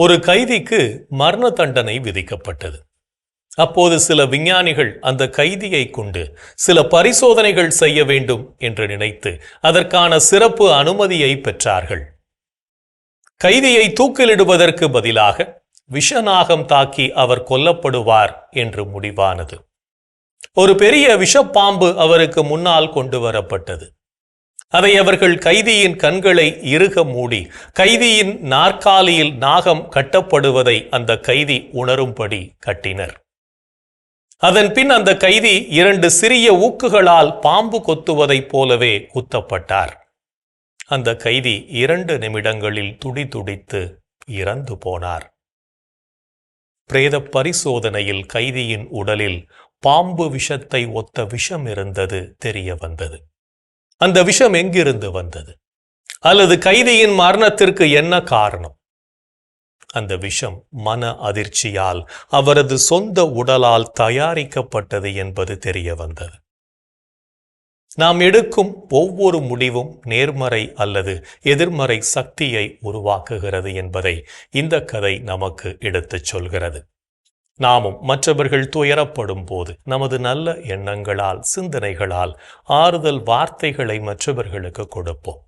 ஒரு கைதிக்கு மரண தண்டனை விதிக்கப்பட்டது. அப்போது சில விஞ்ஞானிகள் அந்த கைதியை கொண்டு சில பரிசோதனைகள் செய்ய வேண்டும் என்று நினைத்து அதற்கான சிறப்பு அனுமதியை பெற்றார்கள். கைதியை தூக்கிலிடுவதற்கு பதிலாக விஷநாகம் தாக்கி அவர் கொல்லப்படுவார் என்று முடிவானது. ஒரு பெரிய விஷப்பாம்பு அவருக்கு முன்னால் கொண்டு வரப்பட்டது. அதை அவர்கள் கைதியின் கண்களை இறுக மூடி கைதியின் நாற்காலியில் நாகம் கட்டப்படுவதை அந்த கைதி உணரும்படி கட்டினர். அதன் பின் அந்த கைதி இரண்டு சிறிய ஊக்குகளால் பாம்பு கொத்துவதைப் போலவே குத்தப்பட்டார். அந்த கைதி இரண்டு நிமிடங்களில் துடி துடித்து இறந்து போனார். பிரேத பரிசோதனையில் கைதியின் உடலில் பாம்பு விஷத்தை ஒத்த விஷம் இருந்தது தெரிய வந்தது. அந்த விஷம் எங்கிருந்து வந்தது? அல்லது கைதியின் மரணத்திற்கு என்ன காரணம்? அந்த விஷம் மன அதிர்ச்சியால் அவரது சொந்த உடலால் தயாரிக்கப்பட்டது என்பது தெரிய வந்தது. நாம் எடுக்கும் ஒவ்வொரு முடிவும் நேர்மறை அல்லது எதிர்மறை சக்தியை உருவாக்குகிறது என்பதை இந்த கதை நமக்கு எடுத்துச் சொல்கிறது. நாமும் மற்றவர்கள் துயரப்படும் போது நமது நல்ல எண்ணங்களால் சிந்தனைகளால் ஆறுதல் வார்த்தைகளை மற்றவர்களுக்கு கொடுப்போம்.